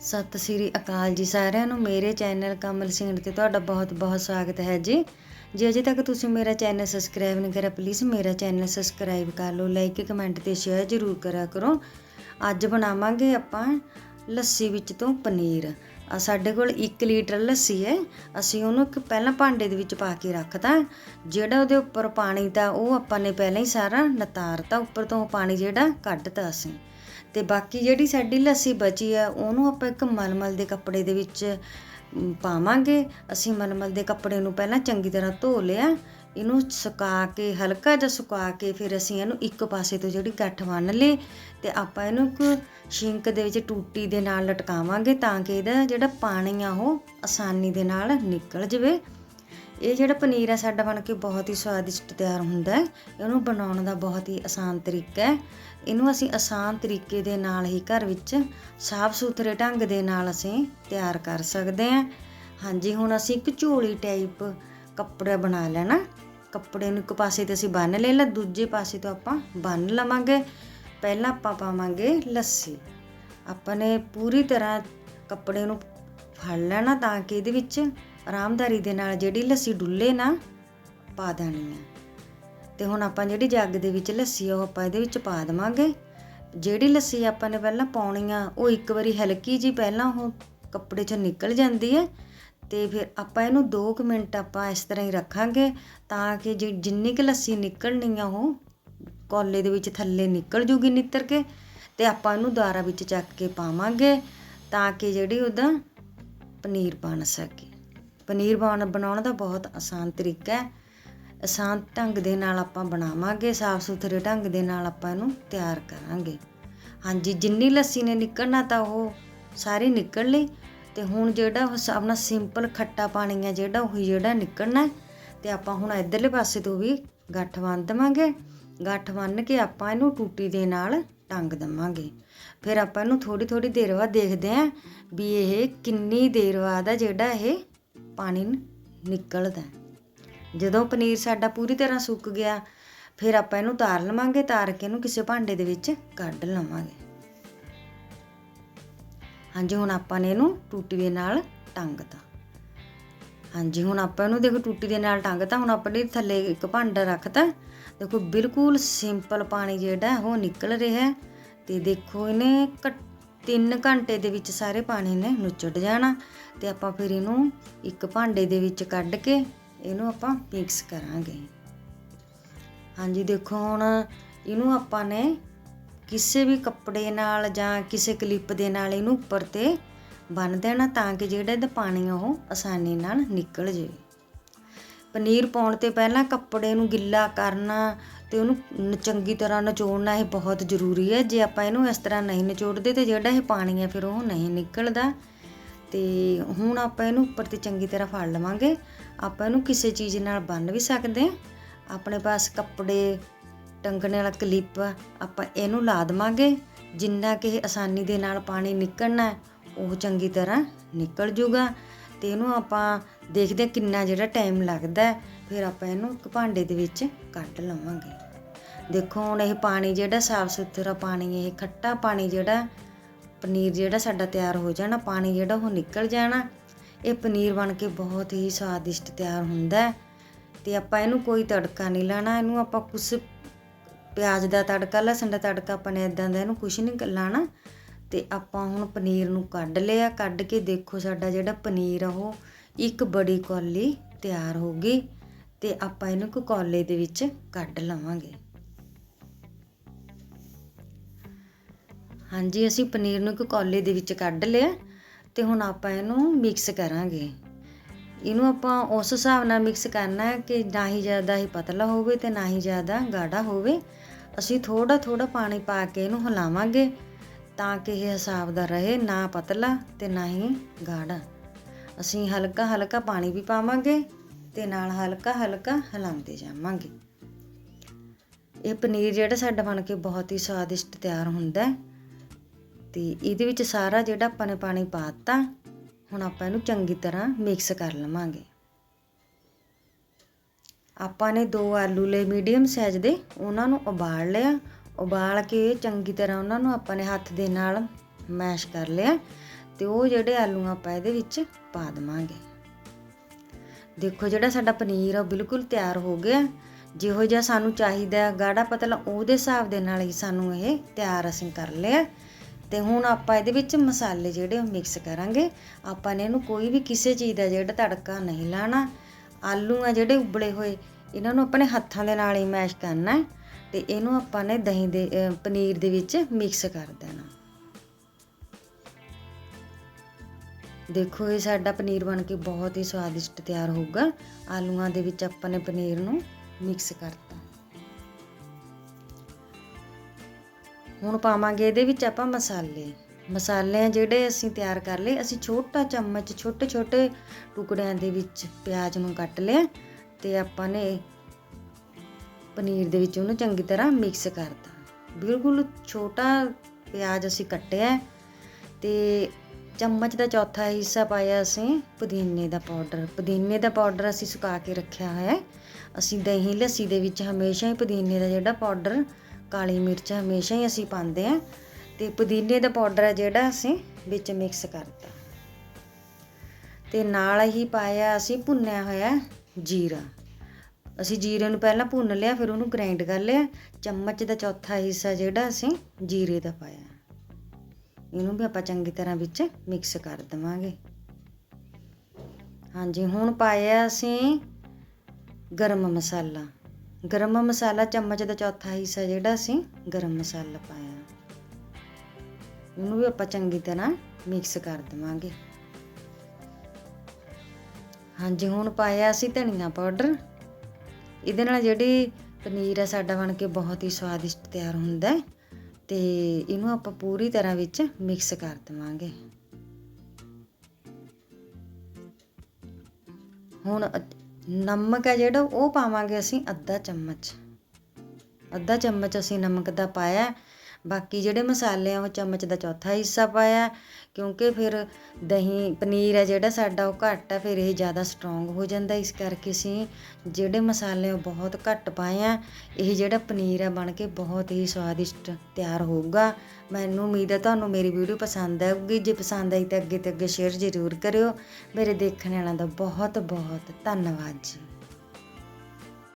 ਸਤਿ ਸ੍ਰੀ ਅਕਾਲ ਜੀ ਸਾਰਿਆਂ ਨੂੰ। ਮੇਰੇ ਚੈਨਲ ਕਮਲ ਸਿੰਘ ਤੇ ਤੁਹਾਡਾ ਬਹੁਤ-ਬਹੁਤ ਸਵਾਗਤ ਹੈ ਜੀ। ਜੇ, ਅਜੇ ਤੱਕ ਤੁਸੀਂ ਮੇਰਾ ਚੈਨਲ ਸਬਸਕ੍ਰਾਈਬ ਨਹੀਂ ਕਰਿਆ ਪਲੀਜ਼ ਮੇਰਾ ਚੈਨਲ ਸਬਸਕ੍ਰਾਈਬ ਕਰ ਲਓ ਲਾਈਕ ਕਮੈਂਟ ਤੇ ਸ਼ੇਅਰ ਜ਼ਰੂਰ ਕਰਿਆ ਕਰੋ। ਅੱਜ ਬਣਾਵਾਂਗੇ ਆਪਾਂ ਲੱਸੀ ਵਿੱਚ ਤੋਂ ਪਨੀਰ। ਆ ਸਾਡੇ ਕੋਲ 1 ਲੀਟਰ ਲੱਸੀ ਹੈ। ਅਸੀਂ ਉਹਨੂੰ ਇੱਕ ਪਹਿਲਾਂ ਭਾਂਡੇ ਦੇ ਵਿੱਚ ਪਾ ਕੇ ਰੱਖਤਾ। ਜਿਹੜਾ ਉਹਦੇ ਉੱਪਰ ਪਾਣੀ ਤਾਂ ਉਹ ਆਪਾਂ ਨੇ ਪਹਿਲਾਂ ਹੀ ਸਾਰਾ ਨਤਾਰਤਾ ਉੱਪਰ ਤੋਂ ਪਾਣੀ ਜਿਹੜਾ ਕੱਢਤਾ ਅਸੀਂ। ਤੇ ਬਾਕੀ ਜਿਹੜੀ ਸਾਡੀ ਲੱਸੀ ਬਚੀ ਆ, ਉਹਨੂੰ ਆਪਾਂ ਇੱਕ ਮਲਮਲ ਦੇ ਕੱਪੜੇ ਦੇ ਵਿੱਚ ਪਾਵਾਂਗੇ। ਅਸੀਂ ਮਲਮਲ ਦੇ ਕੱਪੜੇ ਨੂੰ ਪਹਿਲਾਂ ਚੰਗੀ ਤਰ੍ਹਾਂ ਧੋ ਲਿਆ। ਇਹਨੂੰ ਸੁਕਾ ਕੇ, ਹਲਕਾ ਜਿਹਾ ਸੁਕਾ ਕੇ ਫਿਰ ਅਸੀਂ ਇਹਨੂੰ ਇੱਕ ਪਾਸੇ ਤੋਂ ਜਿਹੜੀ ਗੱਠ ਬੰਨ ਲਈ ਤੇ ਆਪਾਂ ਇਹਨੂੰ ਇੱਕ ਸ਼ਿੰਕ ਦੇ ਵਿੱਚ ਟੂਟੀ ਦੇ ਨਾਲ ਲਟਕਾਵਾਂਗੇ ਤਾਂ ਕਿ ਇਹਦਾ ਜਿਹੜਾ ਪਾਣੀ ਆ ਉਹ ਆਸਾਨੀ ਦੇ ਨਾਲ ਨਿਕਲ ਜਾਵੇ। ਇਹ ਜਿਹੜਾ ਪਨੀਰ ਹੈ ਸਾਡਾ ਬਣ ਕੇ ਬਹੁਤ ਹੀ ਸਵਾਦਿਸ਼ਟ ਤਿਆਰ ਹੁੰਦਾ ਹੈ। ਇਹਨੂੰ ਬਣਾਉਣ ਦਾ ਬਹੁਤ ਹੀ ਆਸਾਨ ਤਰੀਕਾ ਹੈ। ਇਹਨੂੰ ਅਸੀਂ ਆਸਾਨ ਤਰੀਕੇ ਦੇ ਨਾਲ ਹੀ ਘਰ ਵਿੱਚ ਸਾਫ਼ ਸੁਥਰੇ ਢੰਗ ਦੇ ਨਾਲ ਅਸੀਂ ਤਿਆਰ ਕਰ ਸਕਦੇ ਹਾਂ। ਹਾਂਜੀ, ਹੁਣ ਅਸੀਂ ਇੱਕ ਝੋਲੀ ਟਾਈਪ ਕੱਪੜਾ ਬਣਾ ਲੈਣਾ। ਕੱਪੜੇ ਨੂੰ ਇੱਕ ਪਾਸੇ ਤੇ ਅਸੀਂ ਬੰਨ ਲੈ ਲਾ, ਦੂਜੇ ਪਾਸੇ ਤੋਂ ਆਪਾਂ ਬੰਨ ਲਵਾਂਗੇ। ਪਹਿਲਾਂ ਆਪਾਂ ਪਾਵਾਂਗੇ ਲੱਸੀ। ਆਪਾਂ ਨੇ ਪੂਰੀ ਤਰ੍ਹਾਂ ਕੱਪੜੇ ਨੂੰ ਫੜ ਲੈਣਾ ਤਾਂ ਕਿ ਇਹਦੇ ਵਿੱਚ ਆਰਾਮਦਾਰੀ ਦੇ ਨਾਲ ਜਿਹੜੀ ਲੱਸੀ ਡੁੱਲੇ ਨਾ, ਪਾ ਦੇਣੀ ਹੈ ਤੇ ਹੁਣ ਆਪਾਂ ਜਿਹੜੀ ਜੱਗ ਦੇ ਵਿੱਚ ਲੱਸੀ ਆ, ਉਹ ਆਪਾਂ ਇਹਦੇ ਵਿੱਚ ਪਾ ਦੇਵਾਂਗੇ। ਜਿਹੜੀ ਲੱਸੀ ਆਪਾਂ ਨੇ ਪਹਿਲਾਂ ਪਾਉਣੀ ਆ, ਉਹ ਇੱਕ ਵਾਰੀ ਹਲਕੀ ਜੀ ਪਹਿਲਾਂ ਉਹ ਕੱਪੜੇ 'ਚੋਂ ਨਿਕਲ ਜਾਂਦੀ ਹੈ ਤੇ ਫਿਰ ਆਪਾਂ ਇਹਨੂੰ 2 ਮਿੰਟ ਆਪਾਂ ਇਸ ਤਰ੍ਹਾਂ ਹੀ ਰੱਖਾਂਗੇ, ਤਾਂ ਕਿ ਜਿੰਨੀ ਕੁ ਲੱਸੀ ਨਿਕਲਣੀ ਆ, ਉਹ ਕੋਲੇ ਦੇ ਵਿੱਚ ਥੱਲੇ ਨਿਕਲ ਜੂਗੀ ਨਿੱਤਰ ਕੇ। ਤੇ ਆਪਾਂ ਇਹਨੂੰ ਦੁਆਰਾ ਵਿੱਚ ਚੱਕ ਕੇ ਪਾਵਾਂਗੇ, ਤਾਂ ਕਿ ਜਿਹੜੀ ਉਹਦਾ ਪਨੀਰ ਬਣ ਸਕੇ। ਪਨੀਰ ਬਣ ਬਣਾਉਣ ਦਾ ਬਹੁਤ ਆਸਾਨ ਤਰੀਕਾ ਹੈ। ਆਸਾਨ ਢੰਗ ਦੇ ਨਾਲ ਆਪਾਂ ਬਣਾਵਾਂਗੇ ਸਾਫ਼ ਸੁਥਰੇ ਢੰਗ ਦੇ ਨਾਲ ਆਪਾਂ ਇਹਨੂੰ ਤਿਆਰ ਕਰਾਂਗੇ। ਹਾਂਜੀ, ਜਿੰਨੀ ਲੱਸੀ ਨੇ ਨਿਕਲਣਾ ਤਾਂ ਉਹ ਸਾਰੀ ਨਿਕਲ ਲਈ ਤੇ ਹੁਣ ਜਿਹੜਾ ਉਹ ਸ- ਆਪਣਾ ਸਿੰਪਲ ਖੱਟਾ ਪਾਣੀ ਹੈ ਜਿਹੜਾ, ਉਹ ਜਿਹੜਾ ਨਿਕਲਣਾ ਹੈ ਤੇ ਆਪਾਂ ਹੁਣ ਇਧਰਲੇ ਪਾਸੇ ਤੋਂ ਵੀ ਗੱਠ ਬੰਨ ਦੇਵਾਂਗੇ। ਗੱਠ ਬੰਨ ਕੇ ਆਪਾਂ ਇਹਨੂੰ ਟੂਟੀ ਦੇ ਨਾਲ ਟੰਗ ਦੇਵਾਂਗੇ। ਫਿਰ ਆਪਾਂ ਇਹਨੂੰ ਥੋੜੀ ਥੋੜੀ ਦੇਰ ਬਾਅਦ ਦੇਖਦੇ ਆਂ ਵੀ ਇਹ ਕਿੰਨੀ ਦੇਰ ਬਾਅਦ ਆ ਜਿਹੜਾ ਇਹ ਪਾਣੀ ਨਿਕਲਦਾ। ਜਦੋਂ ਪਨੀਰ ਸਾਡਾ ਪੂਰੀ ਤਰ੍ਹਾਂ ਸੁੱਕ ਗਿਆ, ਫਿਰ ਆਪਾਂ ਇਹਨੂੰ ਤਾਰ ਲਵਾਂਗੇ, ਤਾਰ ਕੇ ਇਹਨੂੰ ਕਿਸੇ ਭਾਂਡੇ ਦੇ ਵਿੱਚ ਕੱਢ ਲਵਾਂਗੇ। ਹਾਂਜੀ, ਹੁਣ ਆਪਾਂ ਨੇ ਇਹਨੂੰ ਟੂਟੀ ਦੇ ਨਾਲ ਟੰਗਤਾ। ਹਾਂਜੀ, ਹੁਣ ਆਪਾਂ ਇਹਨੂੰ ਦੇਖੋ ਟੂਟੀ ਦੇ ਨਾਲ ਟੰਗਤਾ, ਹੁਣ ਆਪਾਂ ਨੇ ਥੱਲੇ ਇੱਕ ਭਾਂਡਾ ਰੱਖਤਾ। ਦੇਖੋ ਬਿਲਕੁਲ ਸਿੰਪਲ ਪਾਣੀ ਜਿਹੜਾ, ਉਹ ਨਿਕਲ ਰਿਹਾ ਤੇ ਦੇਖੋ ਇਹਨੇ 3 ਘੰਟੇ ਦੇ ਵਿੱਚ ਸਾਰੇ ਪਾਣੀ ਨੇ ਨੁਚੜ ਜਾਣਾ ਤੇ ਆਪਾਂ ਫਿਰ ਇਹਨੂੰ ਇੱਕ ਭਾਂਡੇ ਦੇ ਵਿੱਚ ਕੱਢ ਕੇ ਇਹਨੂੰ ਆਪਾਂ ਮਿਕਸ ਕਰਾਂਗੇ। ਹਾਂਜੀ, ਦੇਖੋ ਹੁਣ ਇਹਨੂੰ ਆਪਾਂ ਨੇ ਕਿਸੇ ਵੀ ਕੱਪੜੇ ਨਾਲ ਜਾਂ ਕਿਸੇ ਕਲਿੱਪ ਦੇ ਨਾਲ ਇਹਨੂੰ ਉੱਪਰ ਤੇ ਬੰਨ ਦੇਣਾ ਤਾਂ ਕਿ ਜਿਹੜਾ ਇਹਦਾ ਪਾਣੀ ਆ ਉਹ ਆਸਾਨੀ ਨਾਲ ਨਿਕਲ ਜਾਵੇ। ਪਨੀਰ ਪਾਉਣ ਤੇ ਪਹਿਲਾਂ ਕੱਪੜੇ ਨੂੰ ਗਿੱਲਾ ਕਰਨਾ ਤੇ ਉਹਨੂੰ ਨ- ਚੰਗੀ ਤਰ੍ਹਾਂ ਨਚੋੜਨਾ ਇਹ ਬਹੁਤ ਜ਼ਰੂਰੀ ਹੈ। ਜੇ ਆਪਾਂ ਇਹਨੂੰ ਇਸ ਤਰ੍ਹਾਂ ਨਹੀਂ ਨਚੋੜਦੇ ਤੇ ਜਿਹੜਾ ਇਹ ਪਾਣੀ ਹੈ ਫਿਰ ਉਹ ਨਹੀਂ ਨਿਕਲਦਾ। ਤੇ ਹੁਣ ਆਪਾਂ ਇਹਨੂੰ ਉੱਪਰ ਤੇ ਚੰਗੀ ਤਰ੍ਹਾਂ ਫੜ ਲਵਾਂਗੇ। ਆਪਾਂ ਇਹਨੂੰ ਕਿਸੇ ਚੀਜ਼ ਨਾਲ ਬੰਨ ਵੀ ਸਕਦੇ ਹਾਂ। ਆਪਣੇ ਪਾਸ ਕੱਪੜੇ, ਟੰਗਣੇ ਵਾਲਾ ਕਲਿੱਪ ਆਪਾਂ ਇਹਨੂੰ ਲਾ ਦੇਵਾਂਗੇ। ਜਿੰਨਾ ਕਿ ਆਸਾਨੀ ਦੇ ਨਾਲ ਪਾਣੀ ਨਿਕਲਣਾ, ਉਹ ਚੰਗੀ ਤਰ੍ਹਾਂ ਨਿਕਲ ਜੂਗਾ। ਤੇ ਇਹਨੂੰ ਆਪਾਂ ਦੇਖਦੇ ਹਾਂ ਕਿੰਨਾ ਜਿਹੜਾ ਟਾਈਮ ਲੱਗਦਾ ਫਿਰ ਆਪਾਂ ਇਹਨੂੰ ਇੱਕ ਭਾਂਡੇ ਦੇ ਵਿੱਚ ਕੱਢ ਲਵਾਂਗੇ। ਦੇਖੋ ਹੁਣ ਇਹ ਪਾਣੀ ਜਿਹੜਾ ਸਾਫ਼ ਸੁਥਰਾ ਪਾਣੀ ਇਹ ਖੱਟਾ ਪਾਣੀ ਜਿਹੜਾ, ਪਨੀਰ ਜਿਹੜਾ ਸਾਡਾ ਤਿਆਰ ਹੋ ਜਾਣਾ, ਪਾਣੀ ਜਿਹੜਾ ਉਹ ਨਿਕਲ ਜਾਣਾ। ਇਹ ਪਨੀਰ ਬਣ ਕੇ ਬਹੁਤ ਹੀ ਸਵਾਦਿਸ਼ਟ ਤਿਆਰ ਹੁੰਦਾ ਹੈ। ਤੇ ਆਪਾਂ ਇਹਨੂੰ ਕੋਈ ਤੜਕਾ ਨਹੀਂ ਲਾਣਾ, ਇਹਨੂੰ ਆਪਾਂ ਕੁਛ ਪਿਆਜ਼ ਦਾ ਤੜਕਾ, ਲਸਣ ਦਾ ਤੜਕਾ, ਆਪਾਂ ਨੇ ਇਦਾਂ ਦਾ ਇਹਨੂੰ ਕੁਛ ਨਹੀਂ ਲਾਣਾ। ਅਤੇ ਆਪਾਂ ਹੁਣ ਪਨੀਰ ਨੂੰ ਕੱਢ ਲਿਆ। ਕੱਢ ਕੇ ਦੇਖੋ ਸਾਡਾ ਜਿਹੜਾ ਪਨੀਰ ਆ ਉਹ ਇੱਕ ਬੜੀ ਕੌਲੀ ਤਿਆਰ ਹੋ ਗਈ ਤੇ ਆਪਾਂ ਇਹਨੂੰ ਇੱਕ ਕੌਲੇ ਦੇ ਵਿੱਚ ਕੱਢ ਲਵਾਂਗੇ। ਹਾਂਜੀ, ਅਸੀਂ ਪਨੀਰ ਨੂੰ ਇੱਕ ਕੌਲੇ ਦੇ ਵਿੱਚ ਕੱਢ ਲਿਆ ਤੇ ਹੁਣ ਆਪਾਂ ਇਹਨੂੰ ਮਿਕਸ ਕਰਾਂਗੇ। ਇਹਨੂੰ ਆਪਾਂ ਉਸ ਹਿਸਾਬ ਨਾਲ ਮਿਕਸ ਕਰਨਾ ਹੈ ਕਿ ਨਾ ਹੀ ਜ਼ਿਆਦਾ ਹੀ ਪਤਲਾ ਹੋਵੇ ਤੇ ਨਾ ਹੀ ਜ਼ਿਆਦਾ ਗਾੜਾ ਹੋਵੇ। ਅਸੀਂ ਥੋੜਾ ਥੋੜਾ ਪਾਣੀ ਪਾ ਕੇ ਇਹਨੂੰ ਹਿਲਾਵਾਂਗੇ। ਤਾਂ ਕਿ ਇਹ ਹਿਸਾਬ ਦਾ ਰਹੇ, ਨਾ ਪਤਲਾ ਤੇ ਨਾ ਹੀ ਗਾੜਾ। ਅਸੀਂ ਹਲਕਾ ਹਲਕਾ ਪਾਣੀ ਵੀ ਪਾਵਾਂਗੇ ਤੇ ਨਾਲ ਹਲਕਾ ਹਲਕਾ ਹਿਲਾਉਂਦੇ ਜਾਵਾਂਗੇ। ਇਹ ਪਨੀਰ ਜਿਹੜਾ ਸਾਡਾ ਬਣ ਕੇ ਬਹੁਤ ਹੀ ਸਵਾਦਿਸ਼ਟ ਤਿਆਰ ਹੁੰਦਾ ਹੈ। ਤੇ ਇਹਦੇ ਵਿੱਚ ਸਾਰਾ ਜਿਹੜਾ ਆਪਾਂ ਨੇ ਪਾਣੀ ਪਾਤਾ ਹੁਣ ਆਪਾਂ ਇਹਨੂੰ ਚੰਗੀ ਤਰ੍ਹਾਂ ਮਿਕਸ ਕਰ ਲਵਾਂਗੇ। ਆਪਾਂ ਨੇ ਦੋ ਆਲੂ ਲਏ ਮੀਡੀਅਮ ਸਾਈਜ਼ ਦੇ, ਉਹਨਾਂ ਨੂੰ ਉਬਾਲ ਲਿਆ ਉਬਾਲ ਕੇ ਚੰਗੀ ਤਰ੍ਹਾਂ ਉਹਨਾਂ ਨੂੰ ਆਪਾਂ ਨੇ ਹੱਥ ਦੇ ਨਾਲ ਮੈਸ਼ ਕਰ ਲਿਆ ਤੇ ਉਹ ਜਿਹੜੇ ਆਲੂ ਆਪਾਂ ਇਹਦੇ ਵਿੱਚ ਪਾ ਦੇਵਾਂਗੇ। ਦੇਖੋ ਜਿਹੜਾ ਸਾਡਾ ਪਨੀਰ ਆ ਉਹ ਬਿਲਕੁਲ ਤਿਆਰ ਹੋ ਗਿਆ। ਜਿਹੋ ਜਿਹਾ ਸਾਨੂੰ ਚਾਹੀਦਾ ਹੈ, ਗਾੜਾ ਪਤਲਾ ਉਹਦੇ ਹਿਸਾਬ ਦੇ ਨਾਲ ਹੀ ਸਾਨੂੰ ਇਹ ਤਿਆਰ ਅਸੀਂ ਕਰ ਲਿਆ। ਤੇ ਹੁਣ ਆਪਾਂ ਇਹਦੇ ਵਿੱਚ ਮਸਾਲੇ ਜਿਹੜੇ ਉਹ ਮਿਕਸ ਕਰਾਂਗੇ। ਆਪਾਂ ਨੇ ਇਹਨੂੰ ਕੋਈ ਵੀ ਕਿਸੇ ਚੀਜ਼ ਦਾ ਜਿਹੜਾ ਤੜਕਾ ਨਹੀਂ ਲਾਣਾ। ਆਲੂ ਆ ਜਿਹੜੇ ਉਬਲੇ ਹੋਏ ਇਹਨਾਂ ਨੂੰ ਆਪਣੇ ਹੱਥਾਂ ਦੇ ਨਾਲ ਹੀ ਮੈਸ਼ ਕਰਨਾ ਹੈ। ਤੇ ਇਹਨੂੰ ਆਪਾਂ ਨੇ ਦਹੀਂ ਦੇ ਪਨੀਰ ਦੇ ਵਿੱਚ ਮਿਕਸ ਕਰ ਦੇਣਾ। ਦੇਖੋ, ਇਹ ਸਾਡਾ ਪਨੀਰ ਬਣ ਕੇ ਬਹੁਤ ਹੀ ਸਵਾਦਿਸ਼ਟ ਤਿਆਰ ਹੋਊਗਾ। ਆਲੂਆਂ ਦੇ ਵਿੱਚ ਆਪਾਂ ਨੇ ਪਨੀਰ ਨੂੰ ਮਿਕਸ ਕਰਤਾ। ਹੁਣ ਪਾਵਾਂਗੇ ਇਹਦੇ ਵਿੱਚ ਆਪਾਂ ਮਸਾਲੇ। ਮਸਾਲੇ ਆ ਜਿਹੜੇ ਅਸੀਂ ਤਿਆਰ ਕਰ ਲਏ, ਅਸੀਂ ਛੋਟਾ ਚਮਚ ਛੋਟੇ ਛੋਟੇ ਟੁਕੜਿਆਂ ਦੇ ਵਿੱਚ ਪਿਆਜ਼ ਨੂੰ ਕੱਟ ਲਿਆ ਤੇ ਆਪਾਂ ਨੇ ਪਨੀਰ ਦੇ ਵਿੱਚ ਉਹਨੂੰ ਚੰਗੀ ਤਰ੍ਹਾਂ ਮਿਕਸ ਕਰਤਾ। ਬਿਲਕੁਲ ਛੋਟਾ ਪਿਆਜ਼ ਅਸੀਂ ਕੱਟਿਆ ਤੇ ਚਮਚ ਦਾ ਚੌਥਾ ਹਿੱਸਾ ਪਾਇਆ ਅਸੀਂ ਪੁਦੀਨੇ ਦਾ ਪਾਊਡਰ ਪੁਦੀਨੇ ਦਾ ਪਾਊਡਰ ਅਸੀਂ ਸੁਕਾ ਕੇ ਰੱਖਿਆ ਹੋਇਆ ਹੈ। ਅਸੀਂ ਦਹੀਂ ਲੱਸੀ ਦੇ ਵਿੱਚ ਹਮੇਸ਼ਾ ਹੀ ਪੁਦੀਨੇ ਦਾ ਜਿਹੜਾ ਪਾਊਡਰ ਕਾਲੀ ਮਿਰਚ ਹਮੇਸ਼ਾ ਹੀ ਅਸੀਂ ਪਾਉਂਦੇ ਆ ਤੇ ਪੁਦੀਨੇ ਦਾ ਪਾਊਡਰ ਹੈ ਜਿਹੜਾ ਅਸੀਂ ਵਿੱਚ ਮਿਕਸ ਕਰਤਾ। ਤੇ ਨਾਲ ਹੀ ਪਾਇਆ ਅਸੀਂ ਭੁੰਨਿਆ ਹੋਇਆ ਜੀਰਾ। ਅਸੀਂ ਜੀਰੇ ਨੂੰ ਪਹਿਲਾਂ ਭੁੰਨ ਲਿਆ, ਫਿਰ ਉਹਨੂੰ ਗ੍ਰਾਈਂਡ ਕਰ ਲਿਆ। ਚਮਚ ਦਾ ਚੌਥਾ ਹਿੱਸਾ ਜਿਹੜਾ ਅਸੀਂ ਜੀਰੇ ਦਾ ਪਾਇਆ। ਇਹਨੂੰ ਵੀ ਆਪਾਂ ਚੰਗੀ ਤਰ੍ਹਾਂ ਵਿੱਚ ਮਿਕਸ ਕਰ ਦਵਾਂਗੇ। ਹਾਂਜੀ, ਹੁਣ ਪਾਇਆ ਅਸੀਂ ਗਰਮ ਮਸਾਲਾ। ਗਰਮ ਮਸਾਲਾ ਚਮਚ ਦਾ ਚੌਥਾ ਹਿੱਸਾ ਜਿਹੜਾ ਅਸੀਂ ਗਰਮ ਮਸਾਲਾ ਪਾਇਆ। ਇਹਨੂੰ ਵੀ ਆਪਾਂ ਚੰਗੀ ਤਰ੍ਹਾਂ ਮਿਕਸ ਕਰ ਦਵਾਂਗੇ। ਹਾਂਜੀ, ਹੁਣ ਪਾਇਆ ਅਸੀਂ ਧਨੀਆ ਪਾਊਡਰ। ਇਹਦੇ ਨਾਲ ਜਿਹੜੀ ਪਨੀਰ ਹੈ ਸਾਡਾ ਬਣ ਕੇ ਬਹੁਤ ਹੀ ਸਵਾਦਿਸ਼ਟ ਤਿਆਰ ਹੁੰਦਾ ਹੈ ਤੇ ਇਹਨੂੰ ਆਪਾਂ ਪੂਰੀ ਤਰ੍ਹਾਂ ਵਿੱਚ ਮਿਕਸ ਕਰ ਦਵਾਂਗੇ। ਹੁਣ ਨਮਕ ਹੈ ਜਿਹੜਾ, ਉਹ ਪਾਵਾਂਗੇ ਅਸੀਂ ਅੱਧਾ ਚਮਚ। ਅੱਧਾ ਚਮਚ ਅਸੀਂ ਨਮਕ ਦਾ ਪਾਇਆ ਬਾਕੀ ਜਿਹੜੇ ਮਸਾਲੇ ਆ ਉਹ ਚਮਚ ਦਾ ਚੌਥਾ ਹਿੱਸਾ ਪਾਇਆ, ਕਿਉਂਕਿ ਫਿਰ ਦਹੀਂ ਪਨੀਰ ਹੈ ਜਿਹੜਾ ਸਾਡਾ ਉਹ ਘੱਟ ਹੈ, ਫਿਰ ਇਹ ਜ਼ਿਆਦਾ ਸਟਰੋਂਗ ਹੋ ਜਾਂਦਾ ਇਸ ਕਰਕੇ ਅਸੀਂ ਜਿਹੜੇ ਮਸਾਲੇ ਉਹ ਬਹੁਤ ਘੱਟ ਪਾਏ ਆ ਇਹ ਜਿਹੜਾ ਪਨੀਰ ਹੈ ਬਣ ਕੇ ਬਹੁਤ ਹੀ ਸਵਾਦਿਸ਼ਟ ਤਿਆਰ ਹੋਊਗਾ। ਮੈਨੂੰ ਉਮੀਦ ਹੈ ਤੁਹਾਨੂੰ ਮੇਰੀ ਵੀਡੀਓ ਪਸੰਦ ਆਊਗੀ। ਜੇ ਪਸੰਦ ਆਈ ਤਾਂ ਅੱਗੇ ਤੇ ਅੱਗੇ ਸ਼ੇਅਰ ਜ਼ਰੂਰ ਕਰਿਓ। ਮੇਰੇ ਦੇਖਣ ਵਾਲਿਆਂ ਦਾ ਬਹੁਤ ਬਹੁਤ ਧੰਨਵਾਦ ਜੀ।